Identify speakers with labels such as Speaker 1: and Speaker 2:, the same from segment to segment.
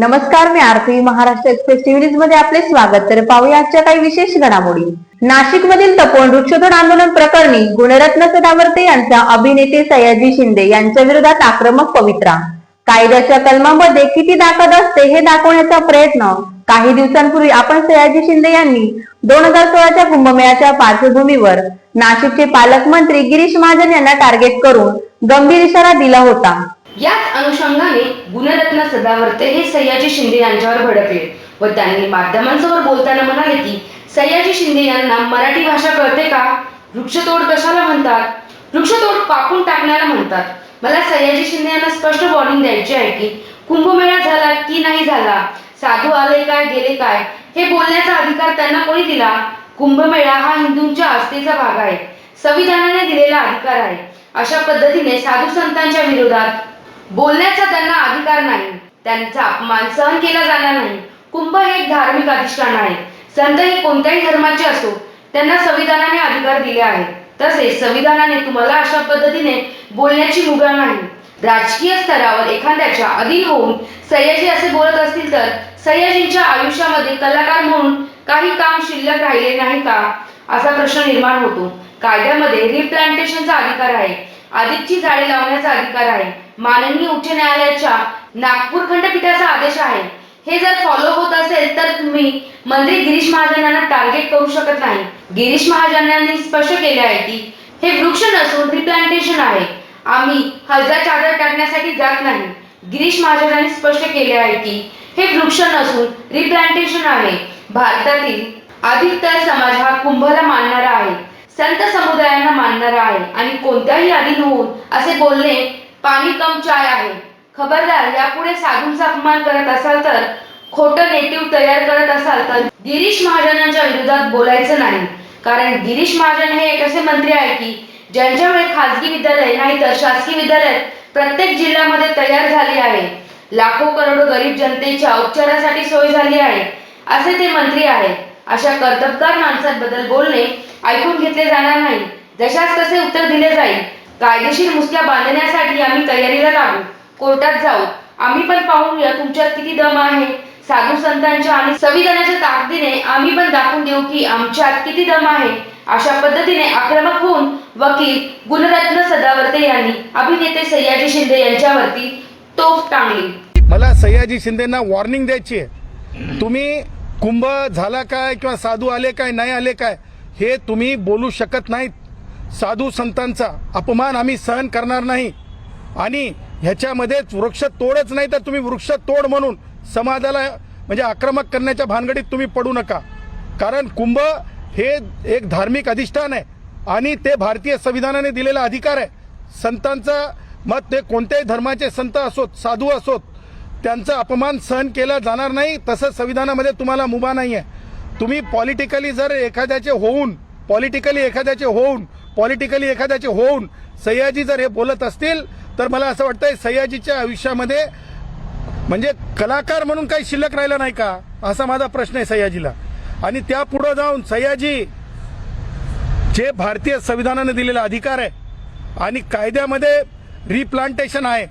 Speaker 1: नमस्कार मी Aarti. Maharashtra express TV मध्ये आपले स्वागत. तर पाहूया आजच्या काही विशेष घडामोडी. नाशिक मधील तपोवन वृक्षतोड आंदोलन प्रकरणी गुणरत्न सदावर्ते यांच्या अभिनेते सयाजी शिंदे यांच्या विरोधात आक्रमक पवित्रा. कायद्याच्या कलमामध्ये किती ताकद असते हे दाखवण्याचा प्रयत्न. काही दिवसांपूर्वी आपण सयाजी शिंदे यांनी दोन हजार सोळाच्या कुंभमेळ्याच्या पार्श्वभूमीवर नाशिकचे पालकमंत्री गिरीश महाजन यांना टार्गेट करून गंभीर इशारा दिला होता.
Speaker 2: याच अनुषंगाने गुणरत्न सदावर्ते हे सयाजी शिंदे यांच्यावर भडकले व त्यांनी माध्यमांसमोर बोलताना म्हणाले की सयाजी शिंदे यांना मराठी भाषा कळते का? वृक्षतोड कशाला म्हणतात? वृक्षतोड कापून टाकण्याला म्हणतात. मला सयाजी शिंदे यांना स्पष्ट वॉर्निंग द्यायची आहे की कुंभमेळा झाला की नाही झाला? साधू आले काय गेले काय? हे बोलण्याचा अधिकार त्यांना कोणी दिला? कुंभमेळा हा हिंदूंच्या आस्थेचा भाग आहे. संविधानाने दिलेला अधिकार आहे. अशा पद्धतीने साधू संतांच्या विरोधात बोलण्याचा त्यांना अधिकार नाही. त्यांचा अपमान सहन केला जाणार नाही. कुंभ हे एक धार्मिक अधिष्ठान आहे. संत हे कोणत्याही धर्माचे असो त्यांना संविधानाने अधिकार दिले आहेत. तसेच संविधानाने तुम्हाला अशा पद्धतीने बोलण्याची मुभा नाही. राजकीय स्तरावर एखाद्याच्या अधीन होऊन सयाजी असे बोलत असतील तर सयाजींच्या आयुष्यामध्ये कलाकार म्हणून काही काम शिल्लक राहिले नाही का? असा प्रश्न निर्माण होतो. कायद्यामध्ये रिप्लांटेशनचा अधिकार आहे. अधिकची झाडे लावण्याचा अधिकार आहे. माननीय उच्च न्यायालयाच्या नागपूर खंडपीठाचा आदेश आहे. हे जर फॉलो होत असेल तर तुम्ही मंत्री गिरीश महाजन यांना टार्गेट करू शकत नाही. गिरीश महाजन यांनी स्पष्ट केले आहे की हे वृक्ष नसून रिप्लांटेशन आहे. आम्ही हजार चादर टाकण्यासाठी जात नाही. गिरीश महाजनांनी स्पष्ट केले आहे की हे वृक्ष नसून रिप्लांटेशन आहे. भारतातील अधिकतर समाज हा कुंभला मानणारा आहे. संत समुदायांना मानणारा आहे. आणि कोणत्याही अधीन होऊन असे बोलणे पाणी कम चाय आहे. खबरदार यापुढे साधूंचा अपमान करत असाल तर खोटं नेटिव्ह तयार करत असाल तर गिरीश महाजनांच्या विरोधात बोलायचं नाही. कारण गिरीश महाजन हे एक असे मंत्री आहे की ज्यांच्यामुळे खासगी विद्यालय नाही तर शासकीय विद्यालय प्रत्येक जिल्ह्यामध्ये तयार झाली आहे. लाखो करोडो गरीब जनतेच्या उपचारासाठी सोय झाली आहे. असे ते मंत्री आहेत. अशा कर्तबगार माणसांबद्दल बोलणे ऐकून घेतले जाणार नाही. जशास तसे उत्तर दिले जाईल. कायदेशीर मुसल्या बांधण्यासाठी आम्ही तयारीला लागू. कोर्टात जाऊ. आम्ही पण पाहूया तुमच्यात किती दम आहे. साधू संतांच्या आणि संविधानाच्या ताकदीने आम्ही पण दाखवून देऊ की आमच्यात किती दम आहे. अशा पद्धतीने आक्रमक होऊन वकील गुणरत्न सदावर्ते यांनी अभिनेते सयाजी शिंदे यांच्यावरती तोफ टांगली.
Speaker 3: मला सयाजी शिंदेना वॉर्निंग द्यायची आहे. तुम्ही कुंभ झाला काय किंवा साधू आले काय नाही आले काय हे तुम्ही बोलू शकत नाहीत. साधू संतांचा अपमान आम्ही सहन करणार नाही. आणि ह्याच्यामध्येच वृक्ष तोडच नाही तर तुम्ही वृक्ष तोड म्हणून समाजाला म्हणजे आक्रमक करण्याच्या भानगडीत तुम्ही पडू नका. कारण कुंभ हे एक धार्मिक अधिष्ठान आहे आणि ते भारतीय संविधानाने दिलेला अधिकार आहे. संतांचं मत ते कोणत्याही धर्माचे संत असोत साधू असोत त्यांचा अपमान सहन केला जाणार नाही तसं संविधानामध्ये तुम्हाला मुभा नाही आहे तुम्ही पॉलिटिकली जर एखाद्याचे होऊन पॉलिटिकली एखाद्याचे होऊन पॉलिटिकली एखाद्याचे होऊन सयाजी जर हे बोलत असतील तर मला असं वाटतंय सयाजीच्या आयुष्यामध्ये म्हणजे कलाकार म्हणून काही शिल्लक राहिलं नाही का? असा माझा प्रश्न आहे सयाजीला. आणि त्या पुढे जाऊन सयाजी जे भारतीय संविधानाने दिलेला अधिकार आहे आणि कायद्यामध्ये रिप्लांटेशन आहे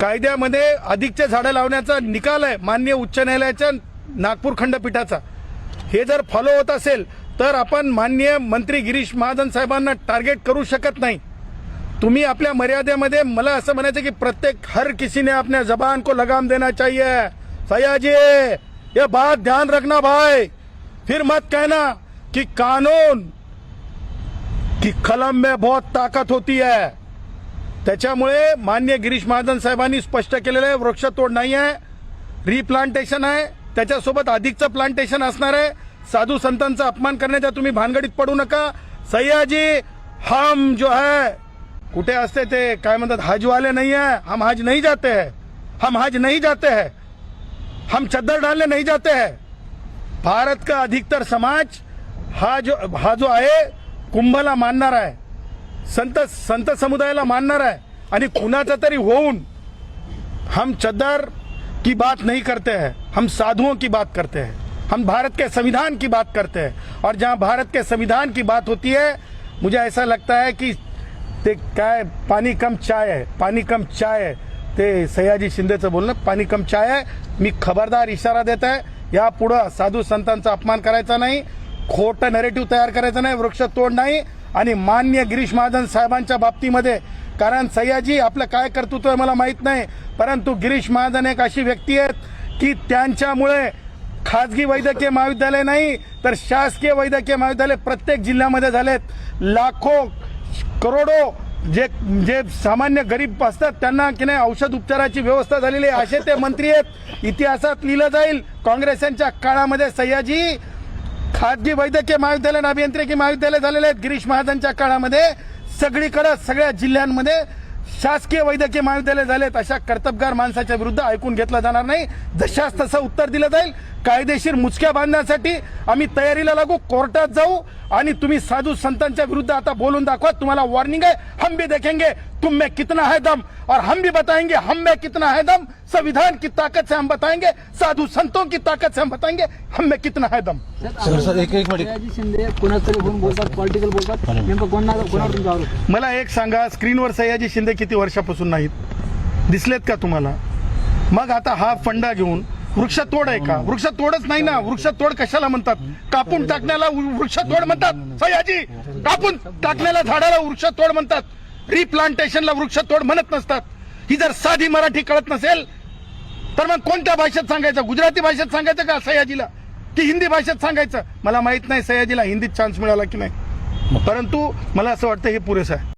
Speaker 3: कायद्यामध्ये अधिकचे झाडं लावण्याचा निकाल आहे मान्य उच्च न्यायालयाच्या नागपूर खंडपीठाचा. हे जर फॉलो होत असेल तर आपण माननीय मंत्री गिरीश महाजन साहेबांना टार्गेट करू शकत नाही. तुम्ही आपल्या मर्यादेमध्ये मला असं म्हणायचं की प्रत्येक हर किसीने आपल्या अपने जबान को लगाम देना चाहिए. सयाजी ये बात ध्यान रखना भाई. फिर मत कहना कि कानून की कलम में बहुत ताकत होती है. त्याच्यामुळे मान्य गिरीश महाजन साहेबांनी स्पष्ट केलेलं आहे वृक्षतोड नाही आहे रिप्लांटेशन आहे त्याच्यासोबत अधिकचं प्लांटेशन असणार आहे. साधू संतांचा अपमान करण्याच्या तुम्ही भानगडीत पडू नका. सयाजी हम जो है कुठे असते ते काय म्हणतात हजवाले नाही आहे हम हज नहीं जाते है हम हज नहीं जाते है हम चद्दर डालने नहीं जाते है. भारत का अधिकतर समाज हा जो हा जो आहे कुंभला मानणार आहे. संत संत समुदायाला मानणार आहे. आणि कुणाचा तरी होऊन हम चद्दर की बात नहीं करते हैं हम साधुओं की बात करते हैं. हम भारत के संविधान की बात करते हैं। और जहां भारत के संविधान की बात होती है मुझे ऐसा लगता है कि ते काय पानी कम चाय है पानी कम चाय है। ते सयाजी शिंदेचं बोलणं पाणी कम चाय आहे मी खबरदार इशारा देत आहे या पुढं साधू संतांचा अपमान करायचा नाही खोटं नरेटिव्ह तयार करायचं नाही वृक्ष तोड नाही आणि मान्य गिरीश महाजन साहेबांच्या बाबतीमध्ये कारण सयाजी आपलं काय कर्तृत्व आहे मला माहीत नाही परंतु गिरीश महाजन एक अशी व्यक्ती आहेत की त्यांच्यामुळे खाजगी वैद्यकीय महाविद्यालय नाही तर शासकीय वैद्यकीय महाविद्यालय प्रत्येक जिल्ह्यामध्ये झालेत. लाखो करोडो जे जे सामान्य गरीब असतात त्यांना की नाही औषध उपचाराची व्यवस्था झालेली आहे. असे ते मंत्री आहेत. इतिहासात लिहिलं जाईल काँग्रेसांच्या काळामध्ये सह्याजी खाजगी वैद्यकीय महाविद्यालय आणि अभियांत्रिकी महाविद्यालय झालेले आहेत. गिरीश महाजनच्या काळामध्ये सगळीकडे सगळ्या जिल्ह्यांमध्ये शासकीय वैद्यकीय महाविद्यालय झालेत. अशा कर्तबगार माणसाच्या विरुद्ध ऐकून घेतलं जाणार नाही. जशास तसं उत्तर दिलं जाईल. कायदेशीर मुचक्या बांधण्यासाठी आम्ही तयारीला लागू कोर्टात जाऊ आणि तुम्ही साधू संतांच्या विरुद्ध आता बोलून दाखवा. तुम्हाला वॉर्निंग है हम भी देखेंगे तुम में कितना है दम? और हम भी बताएंगे हम में कितना है दम? संविधान की ताकत से हम बताएंगे साधू संतों की ताकत से हम बताएंगे हम में कितना है दम?
Speaker 4: सर सर एक एक
Speaker 5: शिंदे फोन बोलतात पॉलिटिकल बोलतात नेमकं कोणा कोणावर तुमचा आरोप? आहे?
Speaker 3: मला एक सांगा स्क्रीनवर सयाजी शिंदे किती वर्षापासून नाहीत? दिसलेत का तुम्हाला? मग आता हा फंडा घेऊन वृक्षतोड आहे का? वृक्षतोडच नाही ना. वृक्षतोड कशाला म्हणतात? कापून टाकण्याला वृक्षतोड म्हणतात. सयाजी कापून टाकण्याला झाडाला वृक्षतोड म्हणतात. रिप्लांटेशनला वृक्षतोड म्हणत नसतात. ही जर साधी मराठी कळत नसेल तर मग कोणत्या भाषेत सांगायचं? गुजराती भाषेत सांगायचं का सयाजीला? की हिंदी भाषेत सांगायचं? मला माहीत नाही सयाजीला हिंदीत चान्स मिळाला की नाही. परंतु मला असं वाटतं हे पुरेसं आहे.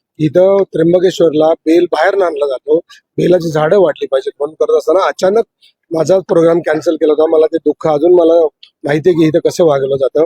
Speaker 4: इथं त्र्यंबकेश्वरला बेल बाहेर आणला जातो. बेलाची झाडं वाटली पाहिजेत म्हणून करत असताना अचानक माझा प्रोग्राम कॅन्सल केला होता. मला ते दुःख अजून मला माहिती आहे की इथं कसं वागवलं जातं.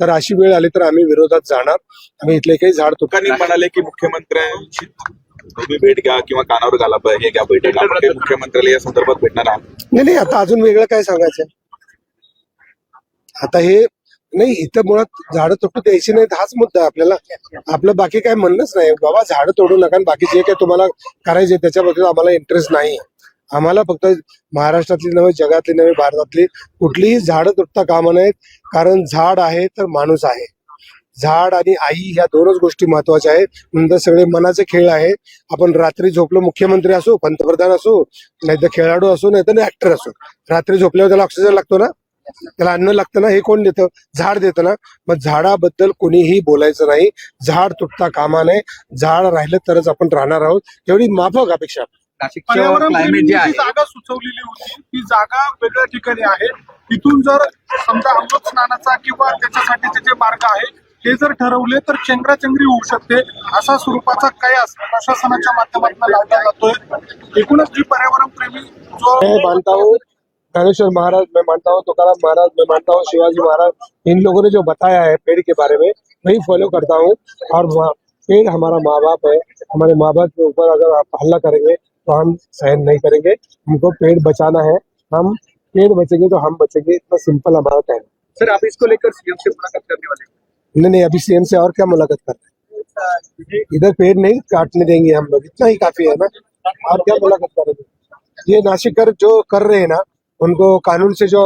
Speaker 4: तर अशी वेळ आली तर आम्ही विरोधात जाणार. आम्ही इथले काही झाड
Speaker 6: लोकांनी म्हणाले की मुख्यमंत्र्यांची तुम्ही भेट घ्या किंवा कानावर घाला हे घ्या बैठक. काही मुख्यमंत्र्याला या संदर्भात भेटणार आहात.
Speaker 4: नाही नाही आता अजून वेगळं काय सांगायचं आता हे नाही इथं मुळात झाडं तोडू द्यायची नाहीत हाच मुद्दा आपल्याला. आपलं बाकी काय म्हणणंच नाही. बाबा झाडं तोडू नका आणि बाकी जे काय तुम्हाला करायचे त्याच्याबद्दल आम्हाला इंटरेस्ट नाही आम्हाला फक्त महाराष्ट्रातली नव्हे जगातली नव्हे भारतातली कुठलीही झाडं तुटता कामा नाहीत कारण झाड आहे तर माणूस आहे. झाड आणि आई ह्या दोनच गोष्टी महत्त्वाच्या आहेत. नंतर सगळे मनाचे खेळ आहे. आपण रात्री झोपलो मुख्यमंत्री असो पंतप्रधान असो नाही तर खेळाडू असो नाही तर ऍक्टर असो. रात्री झोपल्यावर त्याला ऑक्सिजन लागतो ना? त्याला अन्न लागतं ना? हे कोण देतं? झाड देतं ना? मग झाडाबद्दल कोणीही बोलायचं नाही. झाड तुटता कामा नये. झाड राहिलं तरच आपण राहणार आहोत. एवढी माफक अपेक्षा.
Speaker 7: पर्यावरण प्रेमींनी जी जागा सुचवलेली होती ती जागा वेगळ्या ठिकाणी आहे. तिथून जर समजा अमृत स्नानाचा किंवा त्याच्यासाठीचे जे मार्ग आहे हे जर ठरवले तर चेंगराचेंगरी होऊ शकते. असा स्वरूपाचा कयास प्रशासनाच्या माध्यमातून लावला जातोय. एकूणच जी पर्यावरण प्रेमी जो
Speaker 4: मैं मानता हूँ ज्ञानेश्वर महाराज मैं मानता हूँ तुकाराम महाराज मैं मानता हूँ शिवाजी महाराज इन लोगों ने जो बताया है पेड़ के बारे में वही फॉलो करता हूँ। और पेड़ हमारा माँ बाप है हमारे माँ बाप के ऊपर अगर आप हल्ला करेंगे तो हम सहन नहीं करेंगे। हमको पेड़ बचाना है। हम पेड़ बचेंगे तो हम बचेंगे। इतना सिंपल हमारा कहना
Speaker 7: सर आप इसको लेकर सीएम से मुलाकात करने वाले
Speaker 4: नहीं नहीं अभी सीएम से और क्या मुलाकात कर रहे हैं? इधर पेड़ नहीं काटने देंगे हम लोग। इतना ही काफ़ी है ना। और क्या मुलाकात करेंगे ये नासिकर जो कर रहे हैं ना उनको कानून से जो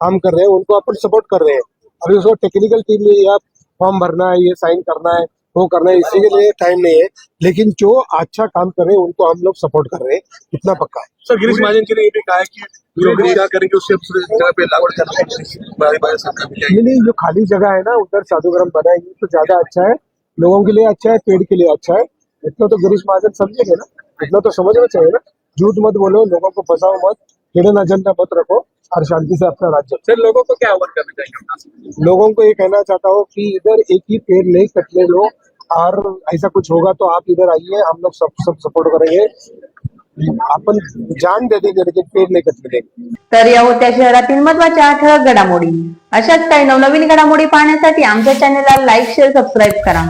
Speaker 4: काम कर रहे हैं उनको अपन सपोर्ट कर रहे हैं। अभी उसको टेक्निकल टीम में या फॉर्म भरना है ये साइन करना है। वो करना है इसी के लिए टाइम नहीं है। लेकिन जो अच्छा काम कर रहे हैं उनको हम लोग सपोर्ट कर रहे हैं। इतना पक्का है।
Speaker 7: सर गिरीश महाजन जी ने ये भी कहा है कि जो क्या करेंगे उससे जगह पे
Speaker 4: नहीं नहीं जो खाली जगह है ना उधर साधुग्राम बनाएँगे तो ज़्यादा अच्छा है। लोगों के लिए अच्छा है पेड़ के लिए अच्छा है। इतना तो गिरीश महाजन समझेंगे ना। इतना तो समझना चाहिए ना। झूठ मत बोलो लोगों को फंसाओ मत। हिडन एजेंडा मत रखो। और शांति से अपना राज्य।
Speaker 7: सर लोगों को क्या करना चाहिए?
Speaker 4: लोगों को ये कहना चाहता हूँ कि इधर एक ही पेड़ नहीं कटने दो और ऐसा कुछ होगा तो आप इधर आइए हम लोग सब सब सपोर्ट करेंगे। अपन जान दे देंगे लेकिन पेड़ नहीं कटने देंगे।
Speaker 1: तर या होत्या शहरातील महत्त्वाच्या ठळक घडामोडी. अशाच काही नवनवीन घडामोडी पाहण्यासाठी आमच्या चॅनलला लाईक शेअर सबस्क्राईब करा.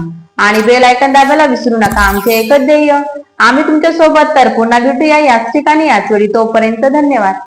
Speaker 1: आणि बेल आयकॉन दाबायला विसरू नका. आमचे एकच ध्येय आम्ही तुमच्यासोबत तर पुन्हा भेटूया. याच ठिकाणी याच वेळी तोपर्यंत धन्यवाद.